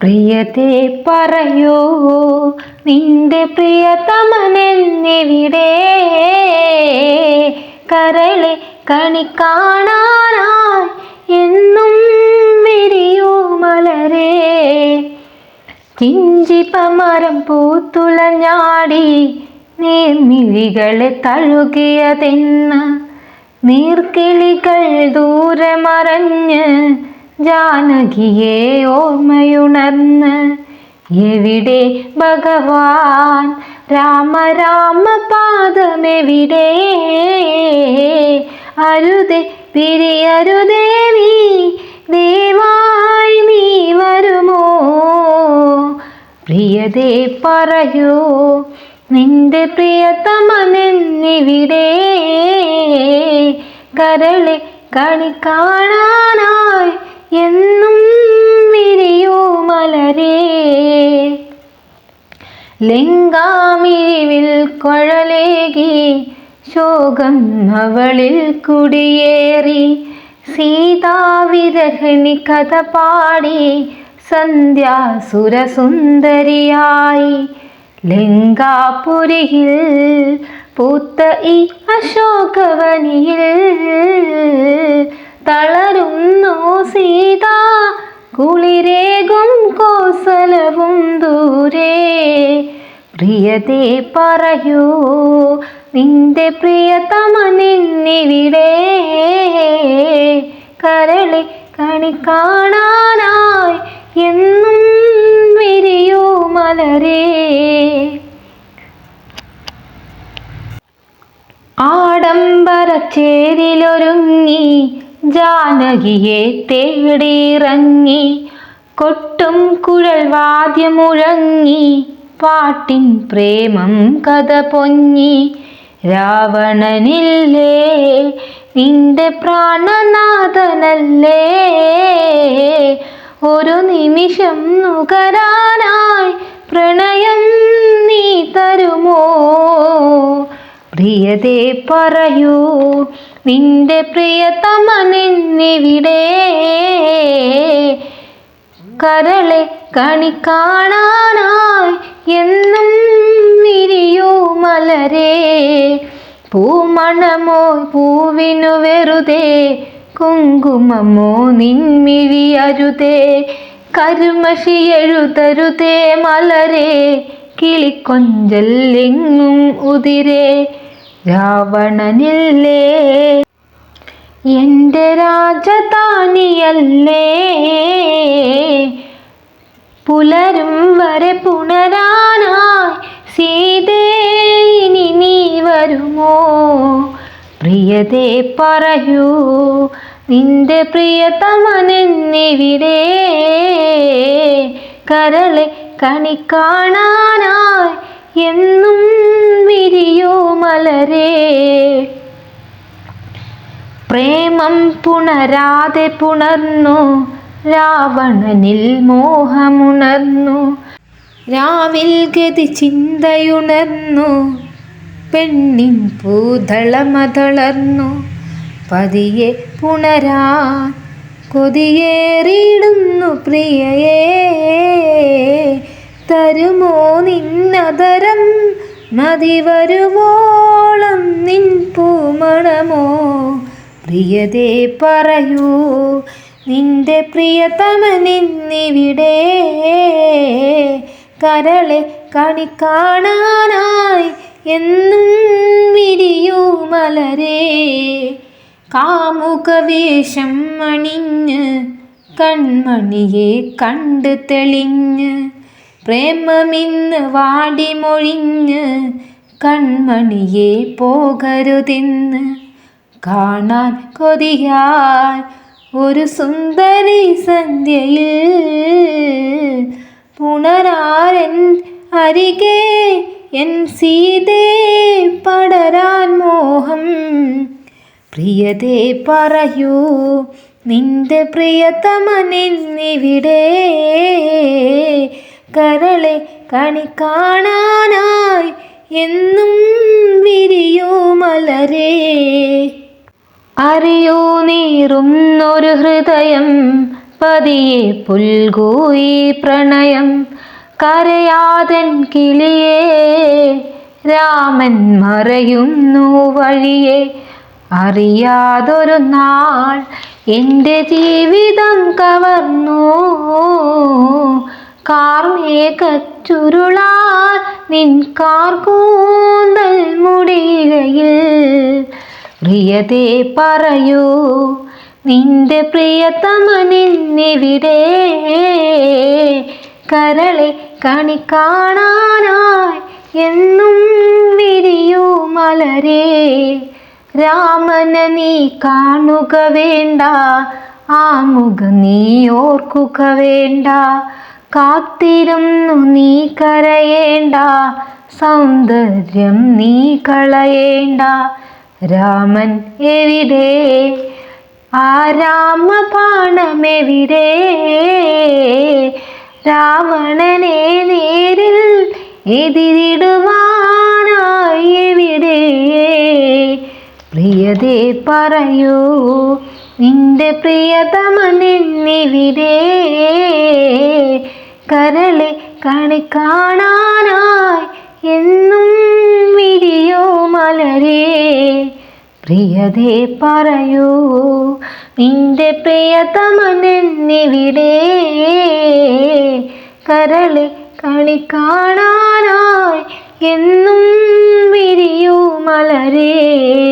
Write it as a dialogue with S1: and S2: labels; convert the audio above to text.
S1: പ്രിയത്തെ പറയൂ നിന്റെ പ്രിയതമനെന്നിവിടെ കരളെ കണി കാണാനായി എന്നും വിരിയൂ മലരെ. കിഞ്ചിപ്പമരം പൂത്തുളഞ്ഞാടി നീർമിഴികളെ തഴുകിയതെന്ന് നീർക്കിളികൾ ദൂരെ മറഞ്ഞ് ജാനകിയെ ഓർമ്മയുണർന്ന് എവിടെ ഭഗവാൻ? രാമ രാമ പാദമെവിടെ? അരുതേ പിരിയരുദേവി ദേവായി നീ വരുമോ? പ്രിയതേ പറയൂ നിന്റെ പ്രിയതമനെന്നിവിടെ കരളെ കണി കാണാനായി എന്നും വിരിയൂ മലരേ. ലിംഗാമിരിവിൽ കൊഴലേകി ശോകം അവളിൽ കുടിയേറി. സീതാവിരഹിണി കഥ പാടി സന്ധ്യാസുരസുന്ദരിയായി. ലങ്കാപുരിയിൽ പൂത്ത ഈ അശോകവനിയിൽ തളരുന്നു കുളിരേകും കോസലവും ദൂരെ. പ്രിയതേ പറയൂ നിന്റെ പ്രിയതമനിന്നിവിടെ കരളി കണി കാണാനായി എന്നും വിരിയൂ മലരേ. ആഡംബരച്ചേരിലൊരുങ്ങി ജാനകിയെ തേടിയിറങ്ങി കൊട്ടും കുഴൽ വാദ്യമുഴങ്ങി പാട്ടിൻ പ്രേമം കഥ പൊങ്ങി. രാവണനില്ലേ നിന്റെ പ്രാണനാഥനല്ലേ ഒരു നിമിഷം നുകരാനായി പ്രിയതേ പറയൂ. നിന്റെ പ്രിയതമനെന്നിവിടെ കരളെ കണി കാണാനായി എന്നും വിരിയൂ മലരെ. പൂമണമോ പൂവിനു വെറുതെ കുങ്കുമമോ നിൻമിഴി അരുതേ. കരുമഷി എഴുതരുതേ മലരെ. കിളിക്കൊഞ്ചല്ലെങ്ങും ഉതിരേ. രാവണനില്ലേ? എന്റെ രാജധാനിയല്ലേ? പുലരും വരെ പുണരാനായി സീതേ ഇനി നീ വരുമോ? പ്രിയതേ പറയൂ നിന്റെ പ്രിയതമനെന്നിവിടെ? കരളെ കണി കാണാനായി എന്നും മലരേ. പ്രേമം പുണരാതെ പുണർന്നു രാവണനിൽ മോഹമുണർന്നു. രാവിൽ ഗതി ചിന്തയുണർന്നു പെണ്ണിൻ പൂതളമതളർന്നു. പതിയെ പുണരാ കൊതിയേറിയിടുന്നു പ്രിയയേ. തരുമോ നിന്നതരം മതി വരുവോളം നിൻ പൂമണമോ? പ്രിയതേ പറയൂ നിന്റെ പ്രിയതമനിന്നിവിടെ കരളെ കണി കാണാനായി എന്നും വിരിയൂ മലരേ. കാമുകവേഷം അണിഞ്ഞ് കൺമണിയെ കണ്ട് തെളിഞ്ഞ് പ്രേമമിന്ന് വാടിമൊഴിഞ്ഞ് കൺമണിയെ പോകരുതെന്ന് കാണാൻ കൊതിയാൽ ഒരു സുന്ദരി സന്ധ്യയിൽ പുണരാരൻ അരികെ എൻ സീതേ പടരാൻ മോഹം. പ്രിയതേ പറയൂ നിന്റെ പ്രിയതമനെന്നിവിടെ കരളെ കണി കാണാനായി എന്നും വിരിയോ മലരേ. അറിയോ നീറുന്നൊരു ഹൃദയം പതിയെ പുൽകൂയി പ്രണയം. കരയാതൻ കിളിയേ രാമൻ മറയുന്നു വഴിയെ. അറിയാതൊരു നാൾ എന്റെ ജീവിതം കവർന്നു. കാർമേഘച്ചുരുളാൽ നിൻ കാർകൂന്തൽ മുടികയിൽ. പ്രിയതേ പറയൂ നിന്റെ പ്രിയതമനിന്നിവിടെ കരളെ കണി കാണാനായി എന്നും വിരിയൂ മലരേ. രാമന നീ കാണുക വേണ്ട ആ മുഖം നീ ഓർക്കുക വേണ്ട. കാത്തിരുന്നു നീ കരയേണ്ട സൗന്ദര്യം നീ കളയേണ്ട. രാമൻ എവിടെ? ആ രാമപാണമെവിടെ രാവണനെ നേരിൽ എതിരിടുവാനായി എവിടെ? പ്രിയതേ പറയൂ നിന്റെ പ്രിയതമനെന്നിവിടെ കരളെ കണി കാണാനായി എന്നും വിരിയോ മലരേ. പ്രിയതേ പറയൂ നിന്റെ പ്രിയതമനെന്നിവിടെ. കരളെ കണി കാണാനായി എന്നും വിരിയൂ മലരേ.